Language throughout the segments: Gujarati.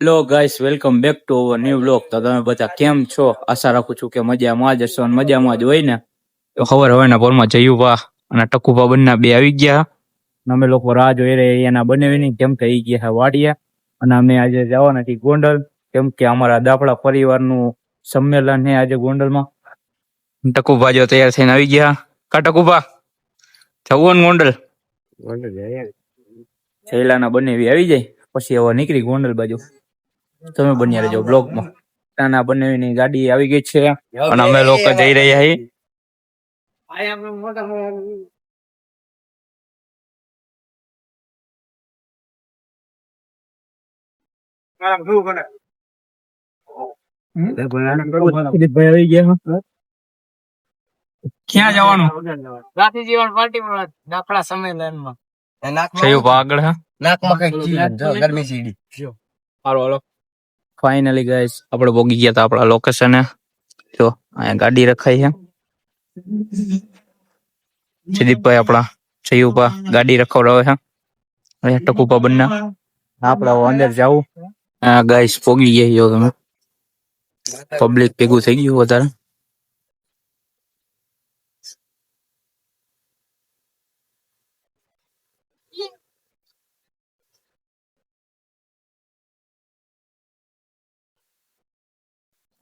Hello guys welcome back to our new blog તો તમે બધા કેમ છો? આશા રાખું છું કે મજામાં જ હશો અને મજામાં જ હોય ને? તો ખબર હવે ના પોરમાં જયુભા અને ટકુભા બંને બે આવી ગયા. અમે લોકો રાહ જોઈ રહ્યા એના બનાવીની કેમ કે ઈ ગયા વાડિયા અને અમે આજે જવાના છીએ ગોંડલ કેમ કે અમારા દાફડા પરિવારનું સંમેલન છે આજે ગોંડલમાં. ટકુભા જો તૈયાર થઈને આવી ગયા. કા ટકુભા? જવું ગોંડલ? ગોંડલ છેલ્લાના બંને આવી જાય. પછી હવે નીકળી ગોંડલ બાજુ. તમે બન્યા રહેજો બ્લોગમાં. નાના બંનેની ગાડી આવી ગઈ છે અને અમે લોકો જઈ રહ્યા છીએ કિરીટભાઈ આવી ગયા. ક્યાં જવાનું? રાતી જીવન પાર્ટીમાં દાખલા સંમેલનમાં થયું આગળ કંઈક ગરમી સીડી. હાલો હાલો. ફાઇનલી ગાઈસ આપણે ભોગી ગયા હતા આપણા લોકેશને જો અહીંયા ગાડી રખાઈ છે. જયદીપભાઈ આપણા જયુભા ગાડી રખાવડાવે છે. અહીંયા ટકુપા બંને. આપણે અંદર જવું. ગાઈસ પોગી ગયા તમે. પબ્લિક ભેગું થઈ ગયું વધારે.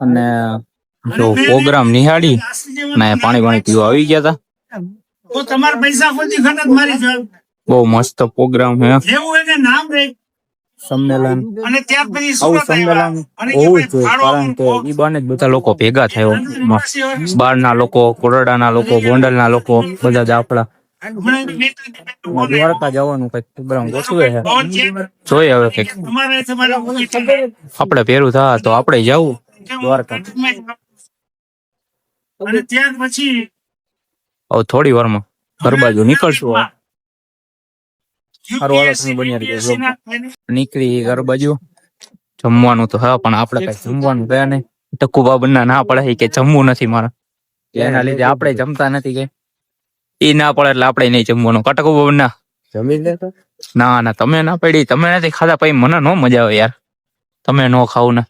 અને જો પ્રોગ્રામ નિહાળી ને પાણી પાણી પીવા આવી ગયા હતા તો તમારા પૈસા કોઈ ખનત મારી બહુ મસ્ત પ્રોગ્રામ હે. એવું એને નામ રે. સંમેલન. અને ત્યાર પછી આવું સુરત સંમેલન હોવું જોઈએ કારણ કે. ઈ બાને જ બધા લોકો ભેગા થયો. બહારના લોકો કોરડાના લોકો ગોંડલના લોકો બધા જ આપણા. દ્વારકા જવાનું કંઈક પ્રોગ્રામ ગોઠવે છે. જોઈએ હવે કંઈક. આપણે પહેરું થા તો આપણે જવું દ્વારકા. અને ત્યાર પછી હવે થોડી વારમાં ઘર બાજુ નીકળશું નીકળી ઘર બાજુ. જમવાનું તો હા પણ આપણે કઈ જમવાનું ગયા નહીં. ટકુ બંને ના પડે કે જમવું નથી મારે. એના લીધે આપણે જમતા નથી કે. એ ના પડે એટલે આપણે નહીં જમવાનું. કટકુબા બંને જમી ના ના તમે ના પડી. તમે નથી ખાધા પછી મને નો મજા આવે યાર. તમે નો ખાવ ને.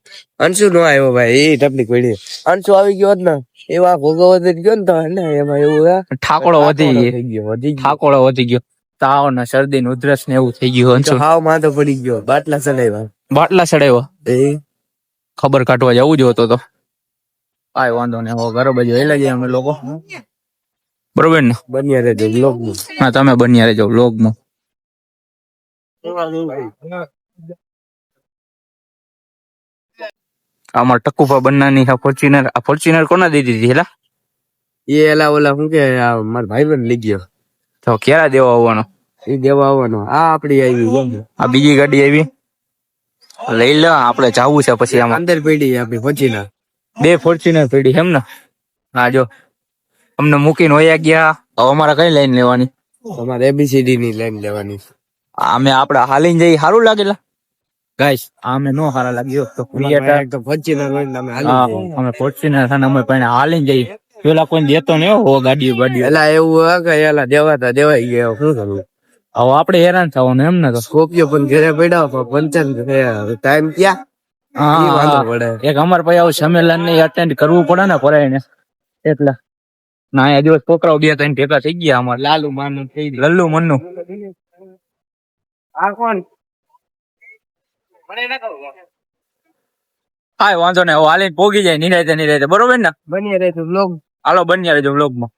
અંશુ નો આવ્યો ભાઈ એ તકલીફ પડી. અંશુ આવી ગયો હોત ને એવા ભોગો વધી ગયો ને તો ને એમાં એવું. ઠાકોડો વધી ગયો. થઈ ગયો વધી ઠાકોડો વધી ગયો. તાવ ને શરદી ને ઉધરસ ને એવું થઈ ગયું અંશુ. હાવ માથો પડી ગયો. બાટલા ચડાવ્યા. બાટલા ચડાવ્યા? એ? ખબર કાઢવા જવું જોતો તો આય વાંધો ને હવે ઘરે બાજુ હેલા ગયા અમે લોકો. બરોબર ને? બન્યા રહેજો બ્લોગ હા તમે બન્યા રહેજો વ્લોગમાં અમાર ટકુભા બન્નાની આ ફોર્ચ્યુનર આ ફોર્ચ્યુનર કોના દીધી હતી હેલા? એ એલા ઓલા શું કે આ મારા ભાઈ બન લઈ ગયો. તો ક્યારે દેવા આવવાનો? એ દેવા આવવાનો. આ આપડી આવી આ બીજી ગાડી આવી? લઈ લે આપણે જાવું છે પછી આમાં. અંદર પડી આપડી ફોર્ચ્યુનર બે ફોર્ચ્યુનર પડી એમ ને? હા જો. અમને મૂકીને વયા ગયા. હવે અમારે કઈ લાઈન લેવાની? અમારે એબીસીડી ની લાઈન લેવાની. અમે આપડા હાલીને જઈ સારું લાગેલા ગાઈસ આમે નો સારા લાગ્યો. તો ક્રિએટર તો ફોર્ચ્યુનર હોય ને અમે હાલી અમે ફોર્ચ્યુનર છે ને અમે પણ હાલી જઈએ. પેલા કોઈ દેતો નહીં હો ગાડી ગાડી એલા એવું હે કે એલા દેવાતા દેવાઈ ગયા શું કરવું? હવે આપણે હેરાન થવાનું એમ ને તો. સ્કોપિયો પણ ઘરે પડ્યા પણ પંચન ટાઈમ ક્યાં? હા પડે. એક અમાર ભાઈ આવું સંમેલન ને અટેન્ડ કરવું પડે ને પરાયને એટલે. ના અહીંયા દિવસ છોકરાઓ બે ત્રણ ભેગા થઈ ગયા અમારે. લાલુ માનું થઈ લલ્લુ મનનું. આ કોણ? કાંઈ વાંધો નહીં. હું હાલીને પોગી જાય નિરાયતે નિરાયતે. બરોબર ને? બની રહે તું બ્લોગ હાલો બન્યા રહેજો વ્લોગમાં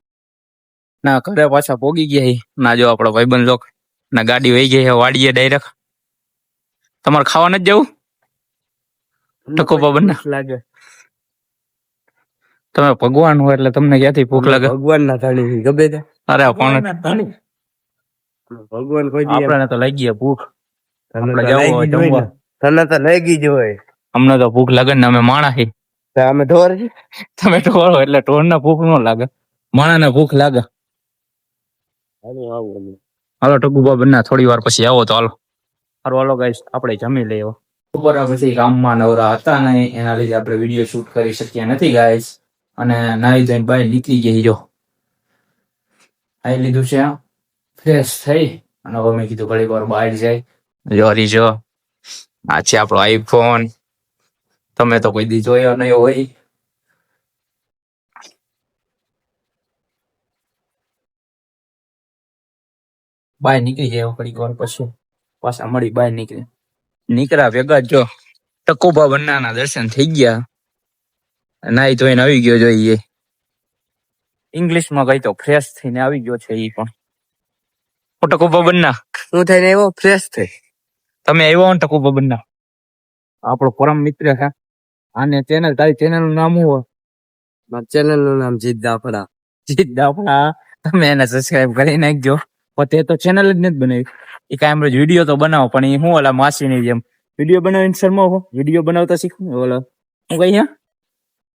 ના ઘરે પાછા પોગી ગયા ના જો આપણો ભાઈબંધ લોક. ના ગાડી વહી ગઈ વાડીએ ડાયરેક્ટ તમારે ખાવા નથી જવું? ટકોપા બંને લાગે. તમે ભગવાન હો એટલે તમને ક્યાંથી ભૂખ લાગે? ભગવાન ના થાળી ગમે તે. અરે પણ ભગવાન કોઈ દી એમ આપણે તો લાગી ગયા ભૂખ. આપણે જવું હોય જમવા. હોય. તને તો લઈ જ હોય. અમને તો ભૂખ લાગે ને અમે માણા હી અમે ઢોર તમે ઢોર હો એટલે ઢોર ના ભૂખ નો લાગે. માણા ને ભૂખ લાગે. હાલો ટકુબા બંને થોડી વાર પછી આવો તો હાલો. હાલો હાલો ગાઈસ આપણે જમી લઈએ બપોર પછી કામમાં નવરા હતા નહીં એના લીધે આપણે વીડિયો શૂટ કરી શક્યા નથી ગાઈસ અને નાઈ ધોઈને ભાઈ નીકળી ગઈ જો. આવી લીધું છે ફ્રેશ થઈ. અને હવે મેં કીધું ઘણી વાર બહાર જાય. જો હરી જો. આ છે આપણો આઈફોન તમે તો કોઈ દી જોયો નહીં હોય. બાય નીકળી જાય ઘડીક વાર પછી. પાછા મળી બાય નીકળી. નીકળ્યા ભેગા જ ટકોબા બંનાના દર્શન થઈ ગયા. નાઈ ધોઈને આવી ગયો જોઈએ. ઇંગ્લિશમાં કઈ તો ફ્રેશ થઈને આવી ગયો છે એ પણ. ટકોબા બંના હું થઈને આવ્યો? ફ્રેશ થઈ. તમે આવ્યો ને ટકોબા બંના આપણો પરમ મિત્ર છે. આને ચેનલ તારી ચેનલનું નામ શું હોય? મારા ચેનલનું નામ જીત દાફડા જીત દાફડા તમે એને સબસ્ક્રાઇબ કરી નાખજો. પણ તે તો ચેનલ જ નથી બનાવી. એ કાંઈ એમ વીડિયો તો બનાવો પણ એ હું ઓલા માસીની જેમ. વીડિયો બનાવીને શરમાવો. વીડિયો બનાવતા શીખવું ઓલો. હું કઈ હે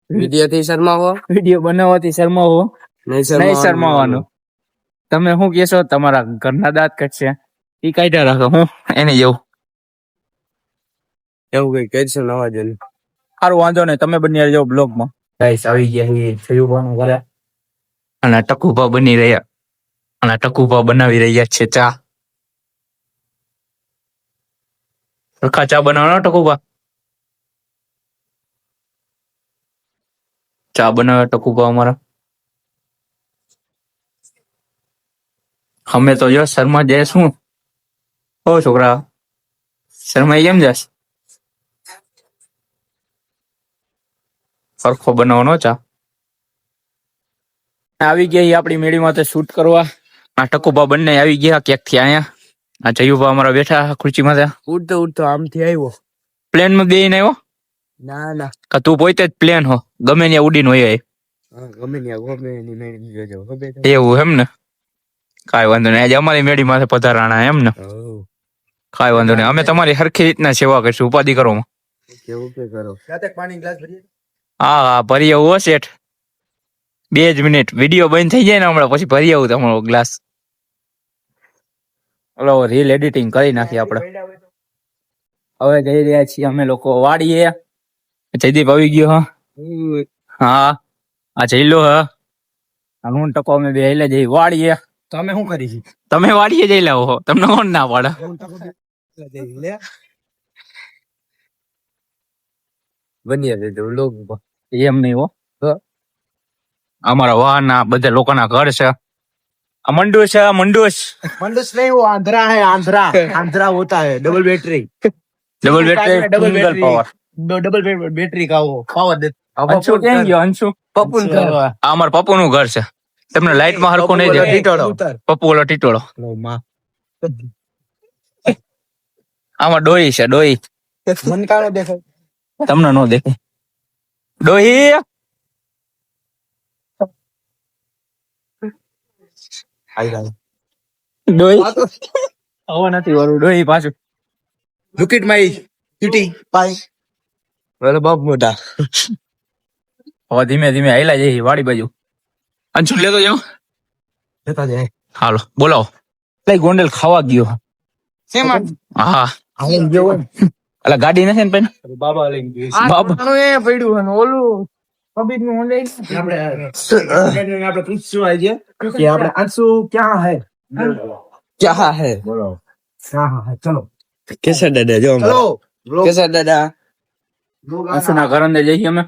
વીડિયો થી શરમાવો? વીડિયો બનાવવાથી શરમાવો. નહીં નહીં શરમાવાનું. તમે શું કેશો તમારા ઘરના દાંત કટશે. એ કાઢ્યા રાખો હું એને જેવું એવું કઈ કેન્સલ નવા જન સારું વાંધો નહીં તમે બની રહેજો બ્લોગમાં. ગાઈસ આવી ગયા છે થયું ઘરે અને ટકુભા બની રહ્યા. અને ટકુભા બનાવી રહ્યા છે ચા. સરખા ચા બનાવવાનો ટકુભા ચા બનાવે ટકુભા અમારા. અમે તો જો શર્મા જઈશું શું? ઓ છોકરા શર્મા કેમ જાસ સરખો બનાવવાનો ચા. આવી ગયા આપણી મેળીમાં તો શૂટ કરવા. આ ટકુભા બંને આવી ગયા ક્યાંકથી આયા? આ જયુભા અમારા બેઠા ખુરચીમાં ત્યાં ઉડતો ઉડતો આમથી આવ્યો. પ્લેનમાં બેહીને આવ્યો? ના ના. કે તું પોતે જ પ્લેન હો. ગમે ત્યાં ઉડીને હોય ગમે ત્યાં ગમે એની મેળી જોજો એવું એમ ને? કાંઈ વાંધો નહીં. આજે અમારી મેળી માથે પધારાણા એમ ને? કાઈ વાંધો નહીં. અમે તમારી સરખી રીતના સેવા કરશું. ઉપાધિ કરો. કેવું કે કરો. હા હા ભરી આવું હો શેઠ. બે જ મિનિટ. વીડિયો બંધ થઈ જાય ને હમણાં પછી ભરી આવું તમારો ગ્લાસ. હલો રીલ એડિટિંગ કરી નાખી આપણે. હવે જઈ રહ્યા છીએ અમે લોકો વાડીએ. જયદીપ આવી ગયો હા. આ જઈલો હા. હું ટકો અમે બે એટલે જઈ વાડીએ. તમે શું કરી છે? તમે વાડીએ જઈ લાવો હો. તમને કોણ ના પાડે? બની જાય તો લોક એમ નહીં હો. અમારા વાહના બધા લોકોના ઘર છે. આ મંડુસ છે મંડુસ મંડુસ નહીં વો આંધ્રા હે આંધ્રા. આંધ્રા હોતા હે double battery double battery double power double battery કા પાવર દે. અંશુ કેમ ગયો અંશુ? પપ્પુન ઘર. આ અમાર પપ્પુનું ઘર છે. તમને લાઈટમાં હરકો નહીં જાય ટીટોળો. પપ્પુ ઓલો ટીટોળો. આમાં ડોઈ છે ડોઈ મન કાળો દેખાય. તમને નો દેખાય. ડોહી ડોહી આવો નથી વાળું ડોહી પાછું લુક ઇટ માય ચીટી પાય વેલો બાપ મોટા હવે ધીમે ધીમે આયલા જઈ વાડી બાજુ અંશુલ લેતો જાઉં લેતા જાય હાલો બોલાવો લઈ ગોંડલ ખાવા ગયો શેમાં હા હાલ ગયો એટલે ગાડી નથી ને પેલા બાબા લઈને ગઈ બાબા. પડ્યું અને ઓલું પબ્લિકનું ઓનલાઈન આપણે આપણે પૂછશું આજે કે આપણે આંસુ ક્યાં હે? ક્યાં હે? બોલો. હા હા? ચલો. કેસર દાદા જો હેલો કેસર દાદા? આંસુ ના ઘર અંદર જઈએ અમે.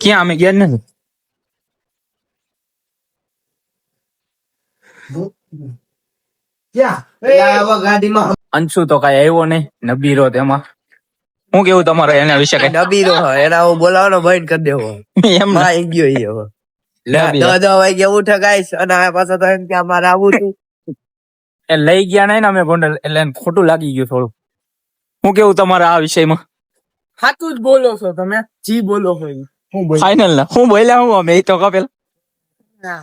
ક્યાં અમે ગયા નથી? ગાડીમાં અંશુ તો કઈ આવ્યો નહીં નબીરો તેમાં હું કેવું તમારે એના વિશે કઈ? નબીરો એના હું બોલાવાનો બંધ કરી દેવો. એમ આવી ગયો ઈ હવે. દસ દસ વાગે ઉઠે ગાઈસ અને આ પાછો તો એમ કે અમારે આવું હતું એ લઈ ગયા નહીં ને અમે ગોંડલ એટલે એને ખોટું લાગી ગયું થોડું. હું કેવું તમારા આ વિષયમાં? સાચું જ બોલો છો તમે. જી બોલો હોય. હું ના. હું બોલ્યા હું અમે એ તો કપેલ. ઈ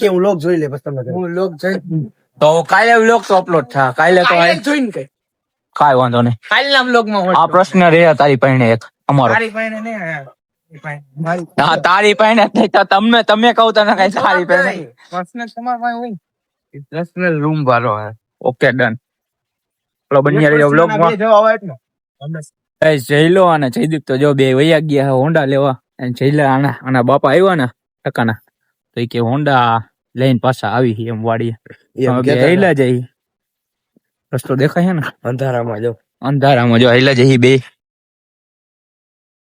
કે હું લોક જોઈ લે પછી તમે હું લોક જોઈ તો કાલે વ્લોગ તો અપલોડ થાય કાલે તો જોઈને કઈ કાંઈ વાંધો નહીં. કાલના vlog માં આ પ્રશ્ન રહે તારી એક અમારો. તમને તમે કહો તને કઈ સારી તમારા પાસે હોય. રૂમ વાળો હે. ઓકે ડન ચલો બની રહ્યો વ્લોગમાં આવે જ એ જયલો અને જયદીપ તો જો બે વૈયા ગયા હોન્ડા લેવા. અને જયલા આના આના બાપા આવ્યા ને. ટકાના તો એ કે હોન્ડા લઈને પાછા આવી એમ વાડીએ. કહેતા હેલા જઈ રસ્તો દેખાય ને? અંધારામાં જો. અંધારામાં જો હેલા જઈ બે.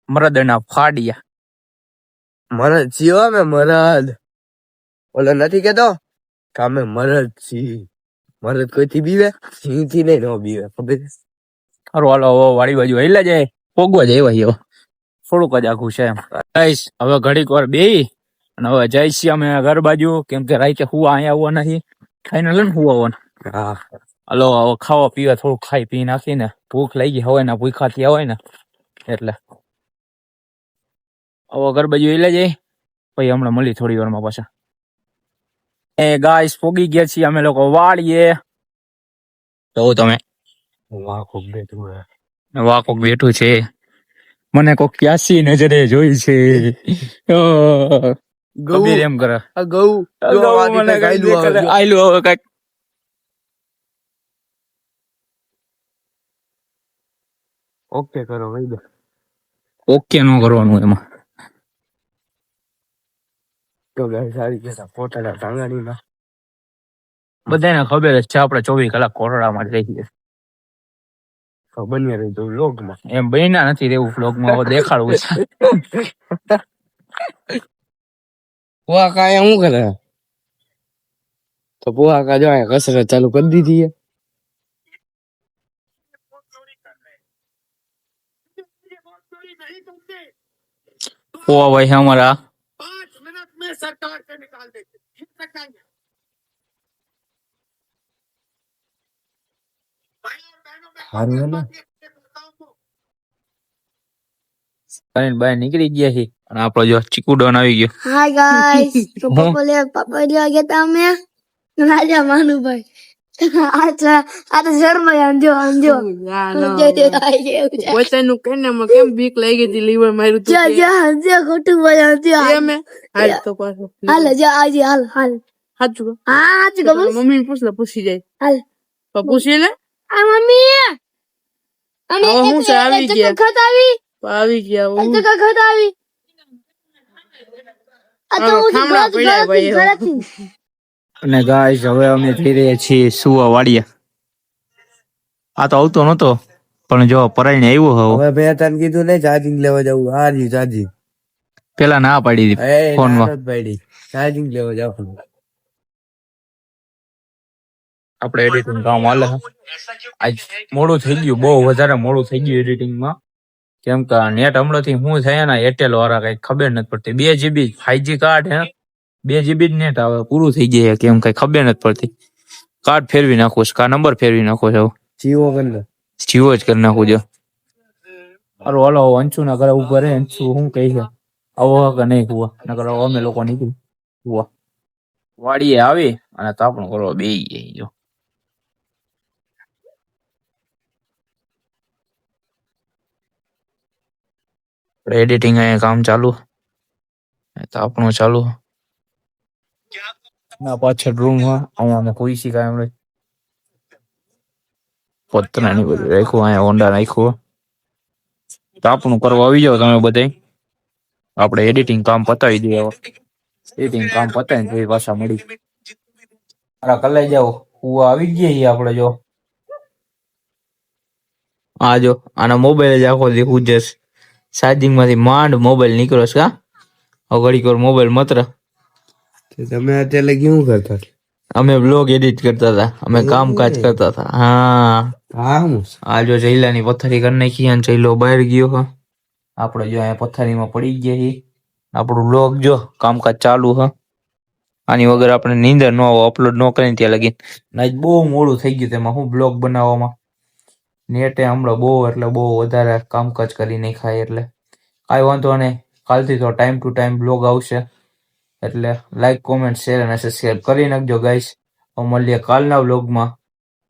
મરદના ફાડિયા. મરદ છીએ અમે મરદ. ઓલો નથી કેતો? કામે મરદ છીએ. મરદ કોઈથી બીવે? સિંહથી નહીં નો બીવે ખબર છે? હારું હાલો વાડી બાજુ હેલા જાય પોગવા જાય એવા થોડુંક જ આખું છે એમ. હવે ઘડીક વાર બે અને હવે જઈશ અમે ઘર બાજુ કેમ કે રાતે હુવા અહીંયા આવવા નથી. ખાઈને લે ને હુવા આવવાના હા. હાલો હવે ખાવા પીવા થોડું ખાઈ પી નાખીને ભૂખ લાગી હોય ને ભૂખાથી હોય ને. એટલે. હવે ઘર બાજુ હેલા જાય. પછી હમણાં મળી થોડી વારમાં પાછા. એ ગાઈસ પોગી ગયા છીએ અમે લોકો વાળીએ તો તમે? વાહ બેઠું. વાહ બેઠું છે. મને કોક ક્યાસી નજરે જોઈ છે. કબીર એમ કરે. આ ગૌ મને રીતે આવે. કાંઈક આયલું હવે કાંઈક. ઓકે કરો ભાઈ ઓકે નો કરવાનું એમાં. તો ગાય સારી ના બધાને ખબર જ છે આપણે ચોવીસ કલાક કોરોનામાં જ રહીએ. ખબર નહીં રહી એમ બન્યા નથી રહેવું vlogમાં હવે દેખાડવું છે. પુઆ કાયા શું કરે? તો પુઆ કા જો અહીંયા કસરત ચાલુ કરી દીધી હે. ઓ ભાઈ અમારા. હારું ને કરીને બહાર નીકળી ગયા છે અને આપણો જો ચીકુ ડોન આવી ગયો. હાય ગાઈસ તો હું? પપ્પા લે પપ્પા ગયા તા રાજા માનુભાઈ. આ આ તો શર્મા આંજો આંજો પોતાનું કઈને મને કેમ બીક લાગી હતી લીવર માર્યું તું જા. જા આંજો ખોટું બોલ આંજો હાલ તો પાછું. હાલ જા આજે હાલ હાલ. સાચું હા આજ ગમ મમ્મી પૂછ લે પૂછી જાય. હાલ. તો પૂછી લે આ મમ્મી. અને હું આવી એક ગયા. ખત આવી. આવી ગયા એક હું. ખત આવી આ તો હા, હું થાંભલા ઘરથી- પડ્યા ભાઈ હવે. ઘરથી. અને ગાઈસ હવે અમે જઈ રહ્યા છીએ સુવા વાડિયા આ તો આવતો નતો પણ જો પરાઈને આવ્યો હવે હવે મેં તને કીધું ને ચાર્જિંગ લેવા જવું આ રહ્યું ચાર્જિંગ પેલા ના પાડી દીધી ફોનમાં. પાડી. ચાર્જિંગ લેવા જાવ આપણે એડિટિંગ કામ હાલે આજ મોડું થઈ ગયું બહુ વધારે મોડું થઈ ગયું એડિટિંગમાં કેમ કે નેટ હમણાંથી શું થયા ને એરટેલ વાળા કઈ ખબર નથી પડતી. બે જીબી ફાઈવ કાર્ડ હે. બે જીબી જ નેટ આવે પૂરું થઈ જાય કેમ કઈ ખબર નથી પડતી. કાર્ડ ફેરવી નાખું છું કા નંબર ફેરવી નાખો છો? જીઓ કરી જીઓ જ કરી નાખું જો અરે હાલો અંશુ ના ઘરે ઊભા અંશુ શું કહે છે? આવો કે નહીં હુવા? નકર અમે લોકો નીકળી. હુવા. વાડીએ આવી અને તાપણું કરવા બે જો. એડિટિંગ અહીંયા કામ ચાલુ. તાપણું ચાલુ. ના પાછળ રૂમમાં અહીંયા અમે કોઈ કાંઈ હમણાં. પતરાની બધું રાખ્યું અહીંયા હોન્ડા રાખ્યું. તાપણું કરવા આવી જાવ તમે બધાય. આપણે એડિટિંગ કામ પતાવી દઈએ એડિટિંગ કામ પતાવી પછી પાછા મળી. મારા કલાઈ જાઓ. હું આવી ગયા ગયા આપણે જો. આ જો આના મોબાઈલ જ આખો દી હું જશ ચાર્જિંગમાંથી માંડ મોબાઈલ નીકળ્યો છે કા ઘડીક વાર મોબાઈલ માત્ર. તમે અત્યારે કેવું કરતા અમે બ્લોગ એડિટ કરતા હતા. અમે કામકાજ કરતા હતા. હા. હા આ જો જઈલાની પથારી કરી નાખી અને જઈલો બહાર ગયો હ? આપણે જો અહીંયા પથારીમાં પડી ગયા છીએ. આપણું બ્લોગ જો કામકાજ ચાલુ હ? આની વગર આપણે નીંદર ન અપલોડ ન કરીને ત્યાં લગી આજ બહુ મોડું થઈ ગયું તેમાં હું બ્લોગ બનાવવામાં. નેટે હમણાં બહુ, એટલે બહુ વધારે કામકાજ કરી નાખાય એટલે. કાંઈ વાંધો નહીં. કાલથી તો ટાઈમ ટુ ટાઈમ બ્લોગ આવશે. એટલે લાઈક કોમેન્ટ શેર અને સબસ્ક્રાઈબ કરી નાખજો ગાઈસ તો મળીએ કાલના વ્લોગમાં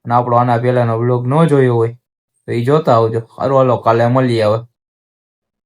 અને આપણો આના પહેલાનો વ્લોગ ન જોયો હોય, તો એ જોતા આવજો. હારું, હાલો, કાલે મળીએ હવે.